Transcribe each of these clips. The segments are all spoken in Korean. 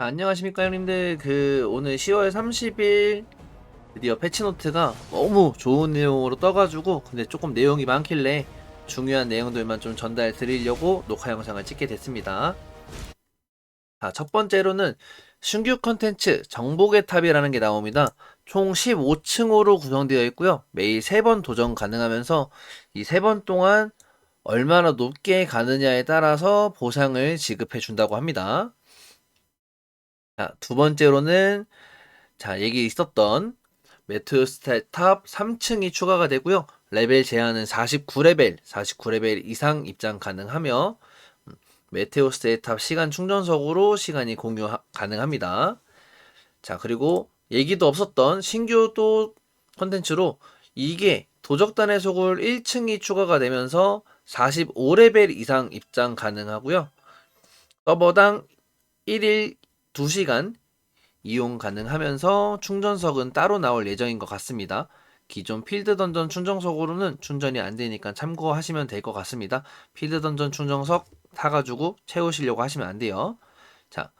자, 안녕하십니까 형님들. 그 오늘 10월 30일 드디어 패치노트가 너무 좋은 내용으로 떠가지고 근데 조금 내용이 많길래 중요한 내용들만 좀 전달 드리려고 녹화 영상을 찍게 됐습니다. 자, 첫 번째로는 신규 컨텐츠 정복의 탑이라는 게 나옵니다. 총 15층으로 구성되어 있고요. 매일 3번 도전 가능하면서 이 3번 동안 얼마나 높게 가느냐에 따라서 보상을 지급해 준다고 합니다 자, 두 번째로는 자, 얘기 있었던 메테오 스탯 탑 3층이 추가가 되고요. 레벨 제한은 49레벨, 49레벨 이상 입장 가능하며 음, 메테오 스탯 탑 시간 충전석으로 시간이 공유 하- 가능합니다. 자, 그리고 얘기도 없었던 신규 또 컨텐츠로 이게 도적단의 소굴 1층이 추가가 되면서 45레벨 이상 입장 가능하고요. 서버당 1일 2시간 이용 가능하면서 충전석은 따로 나올 예정인 것 같습니다. 기존 필드 던전 충전석으로는 충전이 안 되니까 참고하시면 될 것 같습니다. 필드 던전 충전석 사가지고 채우시려고 하시면 안 돼요. 자,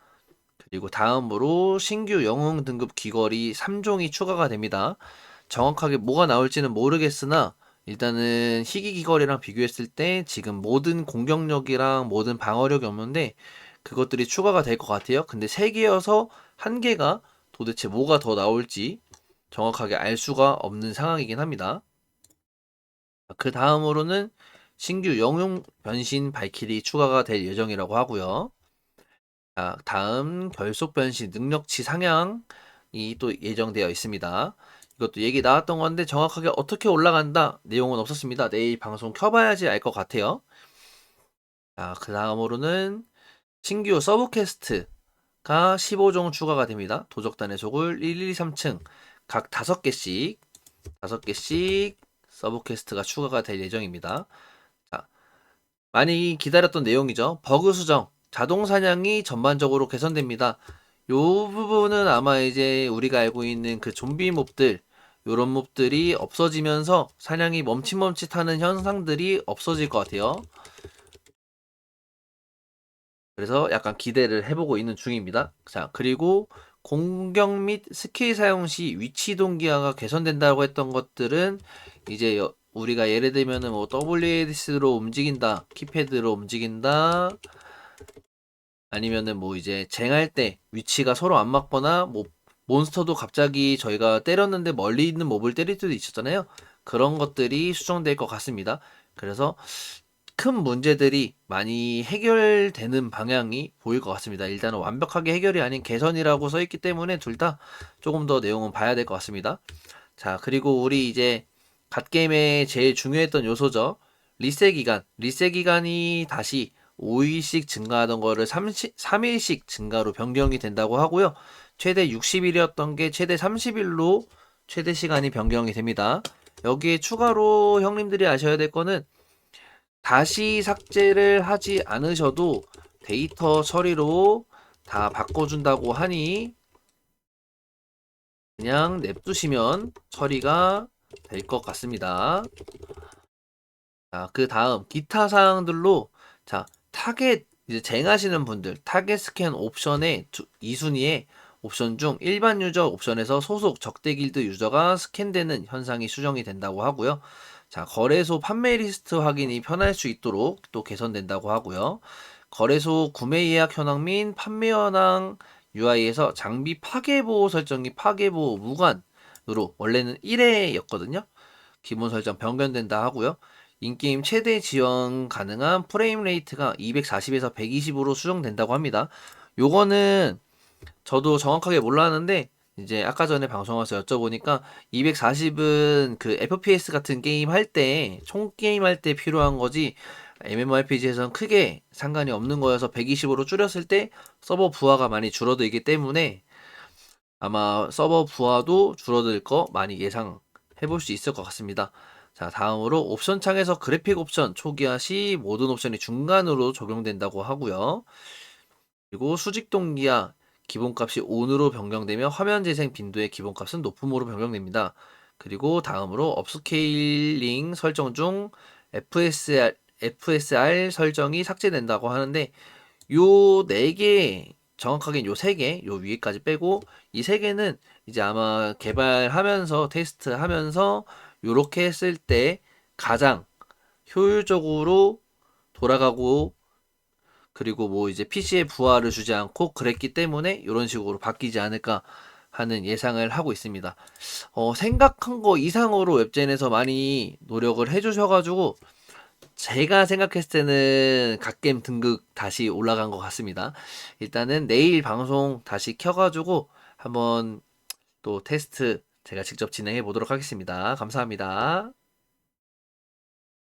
그리고 다음으로 신규 영웅 등급 귀걸이 3종이 추가가 됩니다. 정확하게 뭐가 나올지는 모르겠으나 일단은 희귀 귀걸이랑 비교했을 때 지금 모든 공격력이랑 모든 방어력이 없는데 그것들이 추가가 될 것 같아요. 근데 3개여서 한 개가 도대체 뭐가 더 나올지 정확하게 알 수가 없는 상황이긴 합니다. 그 다음으로는 신규 영웅 변신 발키리 추가가 될 예정이라고 하고요. 자, 다음 결속 변신 능력치 상향이 또 예정되어 있습니다. 이것도 얘기 나왔던 건데 정확하게 어떻게 올라간다 내용은 없었습니다. 내일 방송 켜봐야지 알 것 같아요. 자, 그 다음으로는 신규 서브퀘스트가 15종 추가가 됩니다. 도적단의 소굴 1, 2, 3층 각 5개씩 5개씩 서브퀘스트가 추가가 될 예정입니다. 자, 많이 기다렸던 내용이죠. 버그 수정, 자동 사냥이 전반적으로 개선됩니다. 요 부분은 아마 이제 우리가 알고 있는 그 좀비 몹들 요런 몹들이 없어지면서 사냥이 멈칫멈칫하는 현상들이 없어질 것 같아요. 그래서 약간 기대를 해보고 있는 중입니다. 자, 그리고 공격 및 스킬 사용 시 위치 동기화가 개선된다고 했던 것들은 이제 여- 우리가 예를 들면은 뭐 WASD로 움직인다, 키패드로 움직인다, 아니면은 뭐 이제 쟁할 때 위치가 서로 안 맞거나 뭐 몬스터도 갑자기 저희가 때렸는데 멀리 있는 몹을 때릴 때도 있었잖아요. 그런 것들이 수정될 것 같습니다. 그래서 큰 문제들이 많이 해결되는 방향이 보일 것 같습니다. 일단은 완벽하게 해결이 아닌 개선이라고 써 있기 때문에 둘 다 조금 더 내용은 봐야 될 것 같습니다. 자, 그리고 우리 이제 갓게임의 제일 중요했던 요소죠. 리셋 기간. 리셋 기간이 다시 5일씩 증가하던 거를 30, 3일씩 증가로 변경이 된다고 하고요. 최대 60일이었던 게 최대 30일로 최대 시간이 변경이 됩니다. 여기에 추가로 형님들이 아셔야 될 거는 다시 삭제를 하지 않으셔도 데이터 처리로 다 바꿔준다고 하니 그냥 냅두시면 처리가 될 것 같습니다. 자, 그 다음 기타 사항들로 자, 타겟 이제 쟁하시는 분들 타겟 스캔 옵션의 2순위에 옵션 중 일반 유저 옵션에서 소속 적대 길드 유저가 스캔되는 현상이 수정이 된다고 하고요. 자, 거래소 판매 리스트 확인이 편할 수 있도록 또 개선된다고 하고요. 거래소 구매 예약 현황 및 판매 현황 UI에서 장비 파괴 보호 설정이 파괴 보호 무관으로 원래는 1회였거든요. 기본 설정 변경된다 하고요. 인게임 최대 지원 가능한 프레임 레이트가 240에서 120으로 수정된다고 합니다. 요거는 저도 정확하게 몰랐는데 이제 아까 전에 방송에서 여쭤보니까 240은 그 FPS 같은 게임 할 때, 총 게임 할 때 필요한 거지, MMORPG에서는 크게 상관이 없는 거여서 120으로 줄였을 때 서버 부하가 많이 줄어들기 때문에 아마 서버 부하도 줄어들 거 많이 예상해 볼 수 있을 것 같습니다. 자, 다음으로 옵션 창에서 그래픽 옵션 초기화 시 모든 옵션이 중간으로 적용된다고 하고요. 그리고 수직 동기화 기본값이 ON으로 변경되며 화면 재생 빈도의 기본값은 높음으로 변경됩니다. 그리고 다음으로 업스케일링 설정 중 FSR, FSR 설정이 삭제된다고 하는데 요 네 개 정확하게 요 세 개, 요 위에까지 빼고 이 세 개는 이제 아마 개발하면서 테스트하면서 요렇게 했을 때 가장 효율적으로 돌아가고 그리고 뭐 이제 PC에 부하를 주지 않고 그랬기 때문에 이런 식으로 바뀌지 않을까 하는 예상을 하고 있습니다. 어, 생각한 거 이상으로 웹젠에서 많이 노력을 해주셔가지고 제가 생각했을 때는 갓겜 등급 다시 올라간 것 같습니다. 일단은 내일 방송 다시 켜가지고 한번 또 테스트 제가 직접 진행해 보도록 하겠습니다. 감사합니다.